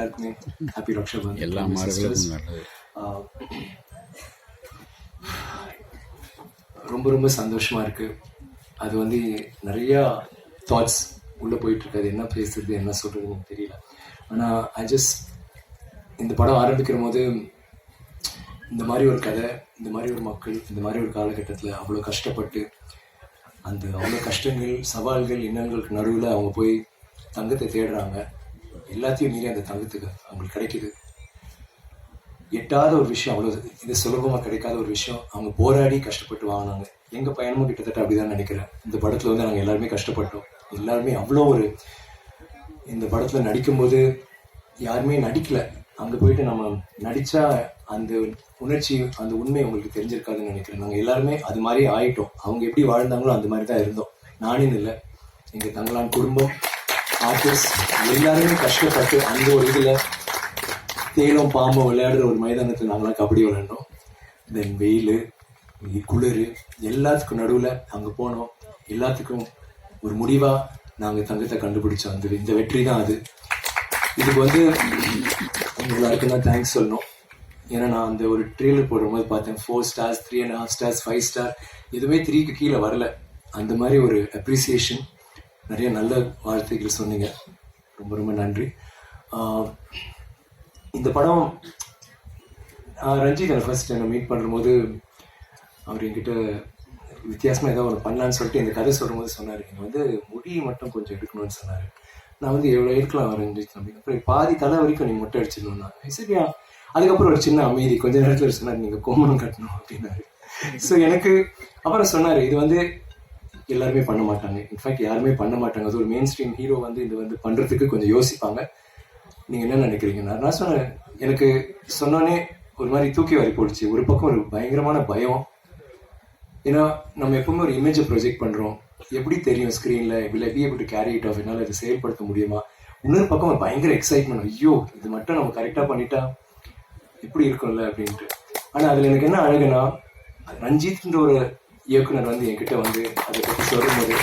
எல்லாருக்குமே ஹாப்பி ரக்ஷாபந்த் எல்லா ஆஹ் ரொம்ப ரொம்ப சந்தோஷமா இருக்கு. அது வந்து நிறைய தாட்ஸ் உள்ள போயிட்டு இருக்கு. அது என்ன பேசுறது என்ன சொல்றதுன்னு எனக்கு தெரியல. ஆனா ஐ ஜஸ்ட் இந்த படம் ஆரம்பிக்கிற போது இந்த மாதிரி ஒரு கதை இந்த மாதிரி ஒரு மக்கள் இந்த மாதிரி ஒரு காலகட்டத்தில் அவ்வளோ கஷ்டப்பட்டு அந்த அவ்வளோ கஷ்டங்கள் சவால்கள் இன்னல்களுக்கு நடுவில் அவங்க போய் தங்கத்தை தேடுறாங்க. எல்லாத்தையும் மீறி அந்த தங்கத்துக்கு அவங்களுக்கு கிடைக்குது. எட்டாத ஒரு விஷயம் அவ்வளோ இது சுலபமாக கிடைக்காத ஒரு விஷயம். அவங்க போராடி கஷ்டப்பட்டு வாங்கினாங்க. எங்கள் பயணமும் கிட்டத்தட்ட அப்படிதான் நினைக்கிறேன். இந்த படத்தில் வந்து நாங்கள் எல்லாருமே கஷ்டப்பட்டோம். எல்லாருமே அவ்வளோ ஒரு இந்த படத்தில் நடிக்கும்போது யாருமே நடிக்கல. அங்கே போயிட்டு நம்ம நடிச்சா அந்த உணர்ச்சி அந்த உண்மை உங்களுக்கு தெரிஞ்சிருக்காதுன்னு நினைக்கிறேன். நாங்கள் எல்லாருமே அது மாதிரி ஆயிட்டோம். அவங்க எப்படி வாழ்ந்தாங்களோ அந்த மாதிரி தான் இருந்தோம். நானும் இல்லை. எங்கள் தங்களான் குடும்பம் ஆர்டிஸ்ட் எல்லாருமே கஷ்டப்பட்டு அந்த ஒரு இதில் தேலும் பாம்பும் விளையாடுற ஒரு மைதானத்தில் நாங்களாம் கபடி விளையாண்டோம். தென் வெயில் குளிர் எல்லாத்துக்கும் நடுவில் அங்கே போனோம். எல்லாத்துக்கும் ஒரு முடிவாக நாங்கள் தங்கத்தை கண்டுபிடிச்சோம். அந்த இந்த வெற்றி தான் அது. இதுக்கு வந்து எல்லாருக்கும் தான் தேங்க்ஸ் சொல்லணும். ஏன்னா நான் அந்த ஒரு ட்ரெயிலர் போடும்போது பார்த்தேன். Four stars three and half stars five star எதுவுமே த்ரீக்கு கீழே வரல. அந்த மாதிரி ஒரு அப்ரிசியேஷன் நிறைய நல்ல வார்த்தைகள் சொன்னீங்க. ரொம்ப ரொம்ப நன்றி. இந்த படம் ரஞ்சித் ஃபர்ஸ்ட் என்னை மீட் பண்ணும்போது அவர் என்கிட்ட வித்தியாசமாக ஏதாவது ஒன்று பண்ணலான்னு சொல்லிட்டு இந்த கதை சொல்லும்போது சொன்னார். நீங்கள் வந்து முடி மட்டும் கொஞ்சம் எடுக்கணும்னு சொன்னார். நான் வந்து எவ்வளோ எடுக்கலாம் ரஞ்சித் தம்பி அப்புறம் பாதி தலை வரைக்கும் நீ மொட்டை அடிச்சிடணும்னா. சரியா? அதுக்கப்புறம் ஒரு சின்ன அமைதி. கொஞ்ச நேரத்தில் சொன்னார் நீங்கள் கொம்பனம் கட்டணும் அப்படின்னாரு. ஸோ எனக்கு அப்புறம் சொன்னார் இது வந்து எல்லாருமே பண்ண மாட்டாங்க. இன்ஃபேக்ட் யாருமே பண்ண மாட்டாங்க. அது ஒரு மெயின் ஸ்ட்ரீம் ஹீரோ வந்து இது வந்து பண்ணுறதுக்கு கொஞ்சம் யோசிப்பாங்க. நீங்கள் என்ன நினைக்கிறீங்க? நான் நான் சொன்னேன். எனக்கு சொன்னோன்னே ஒரு மாதிரி தூக்கி வாரி போடுச்சு. ஒரு பக்கம் ஒரு பயங்கரமான பயம். ஏன்னா நம்ம எப்பவுமே ஒரு இமேஜை ப்ரொஜெக்ட் பண்ணுறோம் எப்படி தெரியும் ஸ்க்ரீனில் will I be able to carry என்னால் இதை செயல்படுத்த முடியுமா? இன்னொரு பக்கம் ஒரு பயங்கர எக்ஸைட்மெண்ட் ஐயோ இது மட்டும் நம்ம கரெக்டாக பண்ணிட்டா இப்படி இருக்கும்ல அப்படின்ட்டு. ஆனால் அதில் எனக்கு என்ன அழகுனா ரஞ்சித்ன்ற ஒரு இயக்குனர் வந்து என்கிட்ட வந்து அதை பற்றி சொல்லும்போது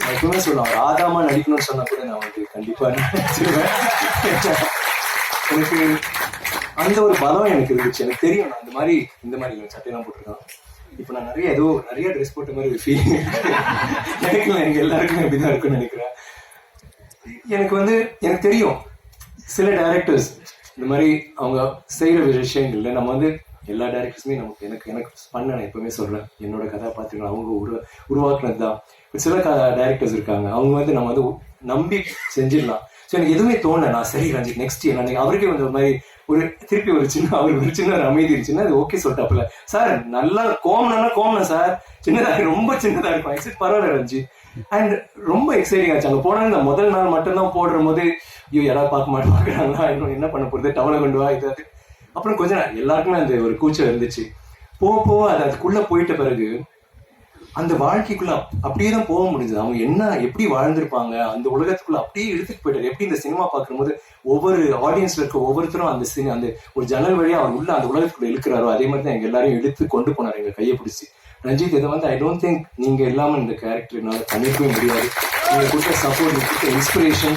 நான் எப்பவுமே சொல்லுவேன் அவர் ஆதாமா நடிக்கணும்னு சொன்னா கூட நான் வந்து கண்டிப்பா நடிச்சிருவேன். எனக்கு அந்த ஒரு பலம் எனக்கு இருந்துச்சு. எனக்கு தெரியும் நான் இந்த மாதிரி இந்த மாதிரி சட்டையெல்லாம் போட்டிருக்கான். இப்போ நான் நிறைய ஏதோ நிறைய ட்ரெஸ் போட்ட மாதிரி ஒரு ஃபீலிங் எனக்கு எனக்கு எல்லாருக்குமே அப்படிதான் இருக்குன்னு நினைக்கிறேன். எனக்கு வந்து எனக்கு தெரியும் சில டைரக்டர்ஸ் இந்த மாதிரி அவங்க செய்யற விஷயங்கள்ல நம்ம வந்து எல்லா டேரக்டர்ஸுமே நமக்கு எனக்கு எனக்கு பண்ண நான் எப்பவுமே சொல்றேன். என்னோட கதாபாத்திரங்கள் அவங்க உரு உருவாக்குனது தான் சில டேரக்டர்ஸ் இருக்காங்க. அவங்க வந்து நம்ம வந்து நம்பி செஞ்சிடலாம். ஸோ எனக்கு எதுவுமே தோணல. நான் சரி ரஞ்சித் நெக்ஸ்ட் என்ன அவருக்கே வந்து ஒரு மாதிரி ஒரு திருப்பி ஒரு சின்ன அவருக்கு ஒரு சின்ன ஒரு அமைதி இருந்துச்சுன்னா அது ஓகே சொல்லிட்டாப்புல சார் நல்லா கோமனா கோமனா சார் சின்னதாக ரொம்ப சின்னதாக இருக்கும். எக்ஸைட் பரவாயில்ல ரஞ்சித். அண்ட் ரொம்ப எக்ஸைட்டிங் ஆச்சு. அங்கே போனா இந்த முதல் நாள் மட்டும்தான் போடுற போது ஐயோ யாராவது பார்க்க மாட்டேன் பார்க்குறாங்களா இன்னும் என்ன பண்ண போகிறது டவலை கொண்டு வா இது அப்புறம் கொஞ்ச நாள் எல்லாருக்குமே அந்த ஒரு கூச்சம் இருந்துச்சு. போக போக அது அதுக்குள்ள போயிட்ட பிறகு அந்த வாழ்க்கைக்குள்ள அப்படியே தான் போக முடிஞ்சது. அவங்க என்ன எப்படி வாழ்ந்திருப்பாங்க அந்த உலகத்துக்குள்ள அப்படியே இழுத்துட்டு போயிட்டாரு. எப்படி இந்த சினிமா பார்க்கும்போது ஒவ்வொரு ஆடியன்ஸ்ல இருக்க ஒவ்வொருத்தரும் அந்த சினி அந்த ஒரு ஜன்னல் வழியா அவர் உள்ள அந்த உலகத்துக்குள்ள இழுக்கிறாரோ அதே மாதிரி தான் எங்க எல்லாரையும் இழுத்து கொண்டு போனார் எங்க கையை பிடிச்சி. ரஞ்சித் இதை வந்து ஐ டோன்ட் திங்க் நீங்க இல்லாம இந்த கேரக்டர் என்னால பண்ணிக்கவே முடியாது. நீங்க கொடுத்த சப்போர்ட் கொடுத்த இன்ஸ்பிரேஷன்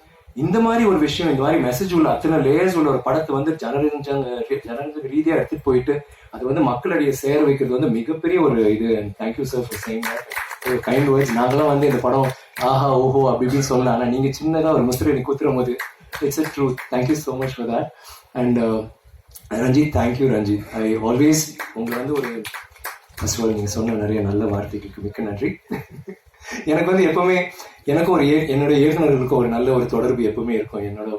இந்த மாதிரி ஒரு விஷயம் இந்த மாதிரி மெசேஜ் உள்ள அத்தனை லேயர்ஸ் உள்ள ஒரு படத்தை வந்து ஜனரஞ்சங்க ஜனரஞ்ச ரீதியா எடுத்துட்டு போயிட்டு அது வந்து மக்களிடையே சேர வைக்கிறது வந்து மிகப்பெரிய ஒரு இது. Thank you sir for same ஒரு கைண்ட் வேர்ட்ஸ் நாங்களாம் வந்து இந்த படம் ஆஹா ஓஹோ அப்படி இப்படின்னு சொல்லலாம் ஆனா நீங்க சின்னதா ஒரு முத்திரை நீ குத்துரும் போது it's a truth thank you so much for that and Ranjith thank you Ranjith. I always உங்களை வந்து ஒரு ஃபர்ஸ்ட் ஆல் நீங்க சொன்ன நிறைய நல்ல வார்த்தைகளுக்கு மிக்க நன்றி. எனக்கு வந்து எப்பவுமே எனக்கு ஒரு என்னோட இயக்குநர்களுக்கு ஒரு நல்ல ஒரு தொடர்பு எப்பவுமே இருக்கும். என்னோட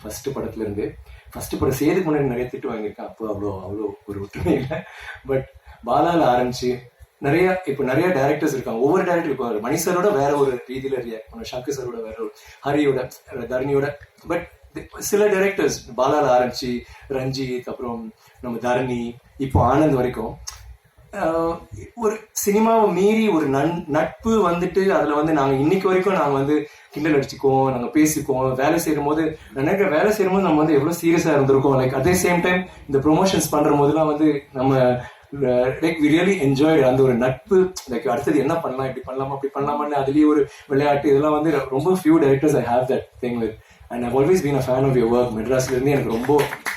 ஃபர்ஸ்ட் படத்துல இருந்து ஃபர்ஸ்ட் படம் சேதுக்கு முன்னாடி நிறைய திட்டு வாங்கியிருக்கேன். அப்போ அவ்வளோ அவ்வளோ ஒரு ஒற்றுமை இல்லை. பட் பாலால ஆரம்பிச்சு நிறைய இப்போ நிறைய டேரக்டர்ஸ் இருக்காங்க. ஒவ்வொரு டேரக்டர் இப்போ மணி சரோட வேற ஒரு ரீதியில ரியாக்ட் பண்ணும் ஷாக்கு சரோட வேற ஒரு ஹரியோட தரணியோட. பட் சில டேரக்டர்ஸ் பாலால ஆரம்பிச்சு ரஞ்சித் அப்புறம் நம்ம தரணி இப்போ ஆனந்த் வரைக்கும் ஒரு சினிமாவை மீறி ஒரு நன் நட்பு வந்துட்டு அதில் வந்து நாங்கள் இன்னைக்கு வரைக்கும் நாங்கள் வந்து கிண்டல் அடிச்சுக்குவோம் நாங்கள் பேசிக்குவோம் வேலை செய்யும் போது நினைக்கிற வேலை செய்யும் போது நம்ம வந்து எவ்வளோ சீரியஸாக இருந்திருக்கோம். லைக் அதே சேம் டைம் இந்த ப்ரொமோஷன்ஸ் பண்ணுற போதுலாம் வந்து நம்ம லைக் வி ரியலி என்ஜாய் அந்த ஒரு நட்பு. லைக் அடுத்தது என்ன பண்ணலாம் இப்படி பண்ணலாமா அப்படி பண்ணலாமான்னு அதுலேயே ஒரு விளையாட்டு இதெல்லாம் வந்து ரொம்ப few directors I have that thing with and I always been a fan of your work மெட்ராஸ்லேருந்து எனக்கு ரொம்ப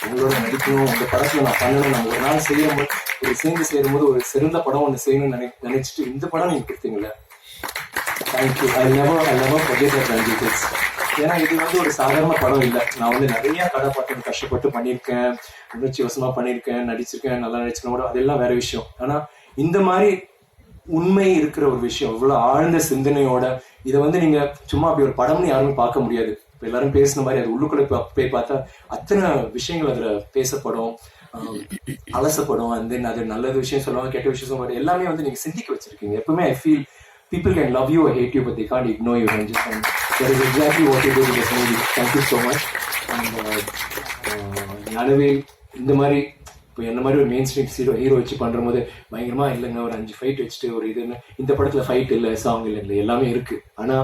உங்களோட நடிக்கணும் இந்த படத்தில் நான் பண்ணணும் நம்ம ஒரு நாள் செய்யும் போது ஒரு சேர்ந்து சேரும் போது ஒரு சிறந்த படம் ஒன்று செய்யணும்னு நினை நினைச்சிட்டு இந்த படம் நீங்க கொடுத்தீங்களே thank you I never I never forget that ஏன்னா இது வந்து ஒரு சாதாரண படம் இல்லை. நான் வந்து நிறைய கதாபாத்திரம் கஷ்டப்பட்டு பண்ணியிருக்கேன். உணர்ச்சி வசமாக பண்ணியிருக்கேன். நடிச்சிருக்கேன். நல்லா நடிச்சிருக்கேன். கூட அதெல்லாம் வேற விஷயம். ஆனா இந்த மாதிரி உண்மை இருக்கிற ஒரு விஷயம் இவ்வளவு ஆழ்ந்த சிந்தனையோட இதை வந்து நீங்க சும்மா அப்படி ஒரு படம்னு யாருமே பார்க்க முடியாது. இப்போ எல்லாரும் பேசின மாதிரி அது உள்ளுக்குள்ள போய் பார்த்தா அத்தனை விஷயங்கள் அதுல பேசப்படும். அலசப்படும். அண்ட் தென் அது நல்ல விஷயம் சொல்லுவாங்க கெட்ட விஷயம் சொல்லுவாங்க எல்லாமே வந்து நீங்க சிந்திக்க வச்சிருக்கீங்க. எப்பவுமே I feel people can love you or hate you but they can't ignore you. And just and that is exactly what you did in this movie. Thank you so much. And uh, uh, Gnanavel இந்த மாதிரி இப்போ என்ன மாதிரி ஒரு main stream hero hero வச்சு பண்ணுற போது பயங்கரமா இல்லைங்க. ஒரு அஞ்சு ஃபைட் வச்சுட்டு ஒரு இதுன்னு இந்த படத்துல ஃபைட் இல்லை சாங் இல்லை இல்லை எல்லாமே இருக்கு. ஆனா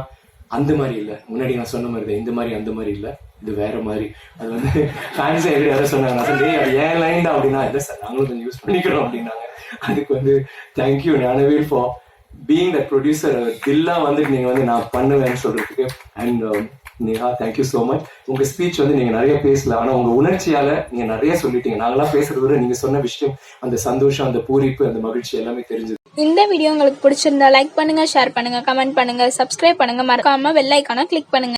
அந்த மாதிரி இல்லை. முன்னாடி நான் சொன்ன மாதிரி தான் இந்த மாதிரி அந்த மாதிரி இல்லை. இது வேற மாதிரி. அது வந்து ஃபேன்ஸை எப்படி யாரும் சொன்னாங்க நான் சொன்னேன், அது ஏன் லைன்டா அப்படின்னா இல்லை சார் நாங்களும் கொஞ்சம் யூஸ் பண்ணிக்கிறோம் அப்படின்னாங்க. அதுக்கு வந்து thank you Gnanavel for being the producer தில்லா வந்து நீங்க வந்து நான் பண்ணுவேன்னு சொல்றதுக்கு. And Neha thank you so much உங்க ஸ்பீச் வந்து நீங்க நிறைய பேசல. ஆனா உங்க உணர்ச்சியால நீங்க நிறைய சொல்லிட்டீங்க. நாங்களாம் பேசுறத விட நீங்க சொன்ன விஷயம் அந்த சந்தோஷம் அந்த பூரிப்பு அந்த மகிழ்ச்சி எல்லாமே தெரிஞ்சது. இந்த வீடியோ உங்களுக்கு பிடிச்சிருந்தா லைக் பண்ணுங்க ஷேர் பண்ணுங்க கமெண்ட் பண்ணுங்க சப்ஸ்கிரைப் பண்ணுங்க. மறக்காம வெள்ளைக்கான கிளிக் பண்ணுங்க.